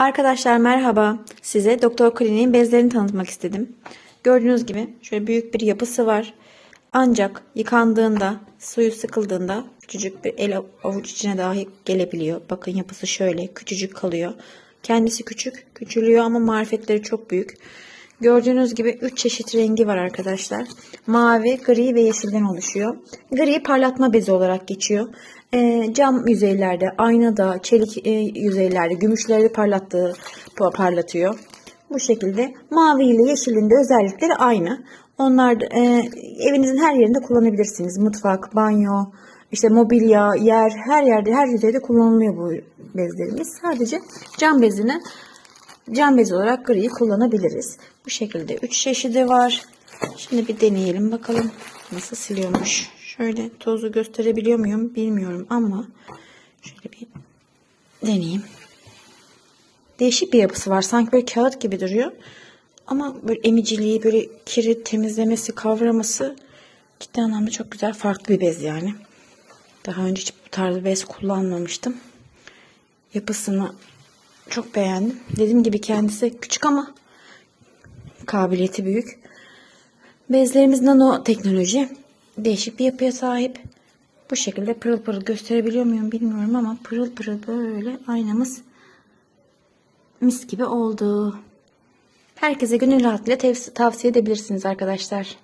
Arkadaşlar merhaba. Size Doktor Kliniğin bezlerini tanıtmak istedim. Gördüğünüz gibi şöyle büyük bir yapısı var. Ancak yıkandığında, suyu sıkıldığında küçücük bir el avuç içine dahi gelebiliyor. Bakın yapısı şöyle küçücük kalıyor. Kendisi küçük, küçülüyor ama marifetleri çok büyük. Gördüğünüz gibi 3 çeşit rengi var arkadaşlar. Mavi, gri ve yeşilden oluşuyor. Gri parlatma bezi olarak geçiyor. Ee, cam yüzeylerde, aynada, çelik e, yüzeylerde, gümüşleri parlattığı parlatıyor. Bu şekilde mavi ile yeşilin de özellikleri aynı. Onlar e, evinizin her yerinde kullanabilirsiniz. Mutfak, banyo, işte mobilya, yer, her yerde, her yüzeyde kullanılıyor bu bezlerimiz. Sadece cam bezini cam bezi olarak griyi kullanabiliriz. Bu şekilde 3 çeşidi var. Şimdi bir deneyelim bakalım nasıl siliyormuş. Şöyle tozu gösterebiliyor muyum bilmiyorum ama şöyle bir deneyeyim. Değişik bir yapısı var. Sanki böyle kağıt gibi duruyor. Ama böyle emiciliği, böyle kiri temizlemesi, kavraması ciddi anlamda çok güzel. Farklı bir bez yani. Daha önce hiç bu tarz bez kullanmamıştım. Yapısını çok beğendim. Dediğim gibi kendisi küçük ama kabiliyeti büyük. Bezlerimiz nano teknoloji. Değişik bir yapıya sahip. Bu şekilde pırıl pırıl gösterebiliyor muyum bilmiyorum ama pırıl pırıl böyle aynamız mis gibi oldu. Herkese gönül rahatlığıyla tavsiye edebilirsiniz arkadaşlar.